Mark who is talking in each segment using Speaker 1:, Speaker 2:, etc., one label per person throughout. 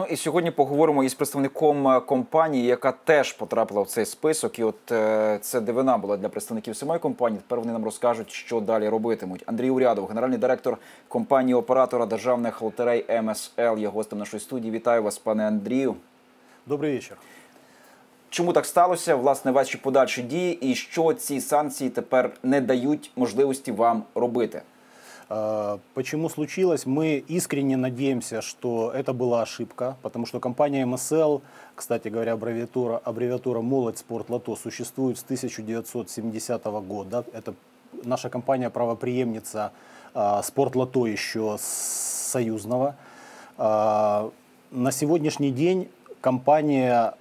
Speaker 1: Ну і сьогодні поговоримо із представником е, компанії, яка теж потрапила в цей список. І от е, це дивина була для представників самої компанії. Тепер вони нам розкажуть, що далі робитимуть. Андрій Урядов, генеральний директор компанії оператора державних лотерей МСЛ, є гостем нашої студії. Вітаю вас, пане Андрію.
Speaker 2: Добрый вечер.
Speaker 1: Чому так сталося? Власне, ваші подальші дії, і що ці санкції тепер не дають можливості вам робити?
Speaker 2: А, Почему случилось? Мы искренне надеемся, что это была ошибка, потому что компания МСЛ, кстати говоря, аббревиатура, аббревиатура «Молодь, спорт, лото» существует с 1970 года. Это наша компания правоприемница а, «Спорт, лото» еще союзного. А, на сегодняшний день компания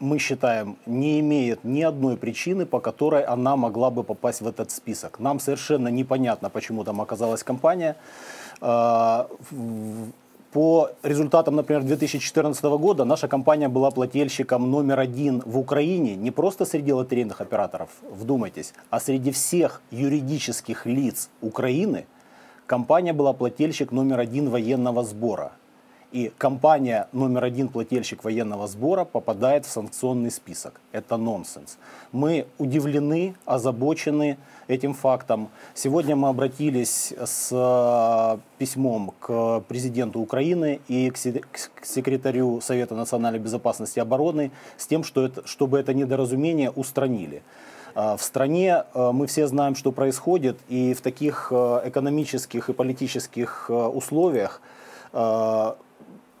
Speaker 2: мы считаем, не имеет ни одной причины, по которой она могла бы попасть в этот список. Нам совершенно непонятно, почему там оказалась компания. А, По результатам, например, 2014 года наша компания была плательщиком номер один в Украине не просто среди лотерейных операторов, вдумайтесь, а среди всех юридических лиц Украины компания была плательщик номер один военного сбора. И компания номер один плательщик военного сбора попадает в санкционный список. Это нонсенс. Мы удивлены, озабочены этим фактом. Сегодня мы обратились с э, письмом к президенту Украины и к се- к секретарю Совета национальной безопасности и обороны с тем, что это, чтобы это недоразумение устранили. А, В стране э, мы все знаем, что происходит, и в таких э, экономических и политических э, условиях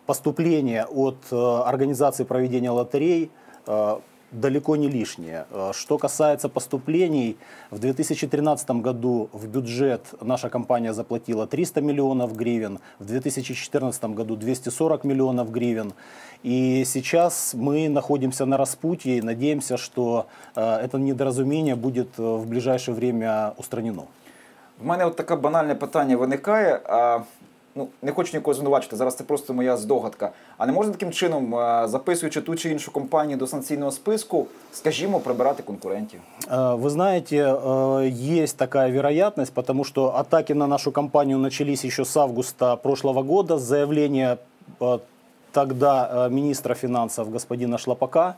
Speaker 2: поступление от э, организации проведения лотерей э, далеко не лишнее. Э, Что касается поступлений, в 2013 году в бюджет наша компания заплатила 300 миллионов гривен, в 2014 году 240 миллионов гривен. И сейчас мы находимся на распутье и надеемся, что это недоразумение будет в ближайшее время устранено.
Speaker 1: В мене от таке банальне питання виникає. А, ну, не хочу нікого звинувачити, зараз це просто моя здогадка. А не можна таким чином, а, записуючи ту чи іншу компанію до санкційного списку, скажімо, прибирати конкурентів?
Speaker 2: Э, Вы знаете, э, есть такая вероятность, потому что атаки на нашу компанию начались еще с августа прошлого года с заявления э, тогда э, министра финансов господина Шлопака э,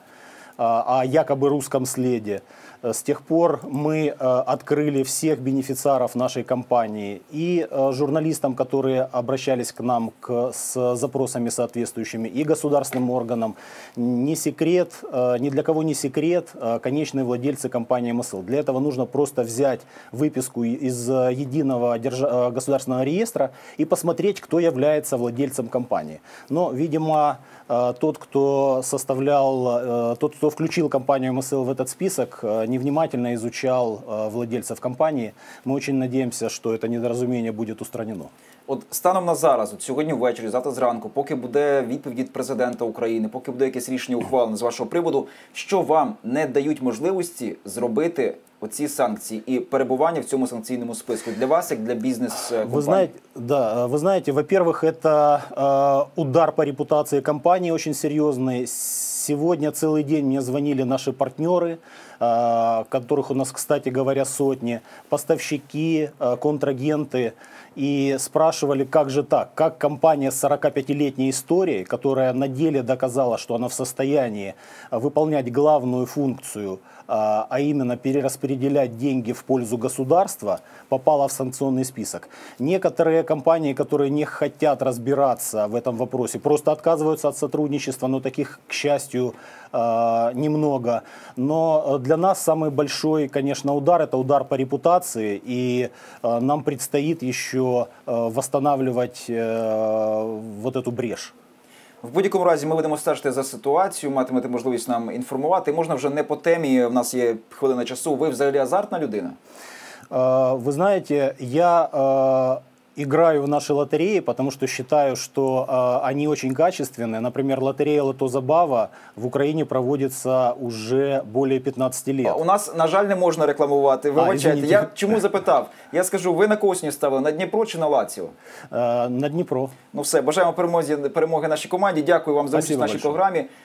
Speaker 2: о якобы русском следе. Э, С тех пор мы э, открыли всех бенефициаров нашей компании и э, журналистам, которые обращались к нам к, с запросами соответствующими, и государственным органам. Не секрет, э, ни для кого не секрет, э, конечные владельцы компании МСЛ. Для этого нужно просто взять выписку из э, единого держа- э, государственного реестра и посмотреть, кто является владельцем компании. Но, видимо, э, тот, кто составлял, э, тот, кто включил компанию МСЛ в этот список, э, невнимательно изучал э, владельцев компании. Мы очень надеемся, что это недоразумение будет устранено.
Speaker 1: От станом на зараз, от сьогодні ввечері, завтра зранку, поки буде відповідь від президента України, поки буде якесь рішення ухвалене з вашого приводу, що вам не дають можливості зробити оці санкції і перебування в цьому санкційному списку для вас, як для бізнес
Speaker 2: Вы знаете, да, э, вы знаете, во-первых, это э, удар по репутации компании очень серьезный. Сегодня целый день мне звонили наши партнеры, э, которых у нас, кстати говоря, сотни, поставщики, э, контрагенты, и спрашивали, как же так, как компания с 45-летней историей, которая на деле доказала, что она в состоянии выполнять главную функцию, а а именно перераспределять деньги в пользу государства, попала в санкционный список. Некоторые компании, которые не хотят разбираться в этом вопросе, просто отказываются от сотрудничества, но таких, к счастью, э, немного. Но э, для нас самый большой, конечно, удар – это удар по репутации, и э, нам предстоит еще э, восстанавливать э, вот эту брешь.
Speaker 1: В будь-якому разі ми будемо стежити за ситуацією, матимете можливість нам інформувати. Можна вже не по темі. В нас є хвилина часу. Ви взагалі азартна людина?
Speaker 2: Э, Вы знаете, я э, играю в наши лотереи, потому что считаю, что э, они очень качественные. Например, лотерея «Лото Забава» в Украине проводится уже более 15 лет.
Speaker 1: У нас, на жаль, не можна рекламувати. Вибачайте.
Speaker 2: извините.
Speaker 1: Я чому запитав? Я скажу, ви на кого сьогодні ставили? На Дніпро чи на Лаціо?
Speaker 2: Э, На Днепро.
Speaker 1: Ну все, бажаємо перемозі перемоги нашій команді. Дякую вам за участь в
Speaker 2: Спасибо
Speaker 1: нашій
Speaker 2: большое.
Speaker 1: програмі.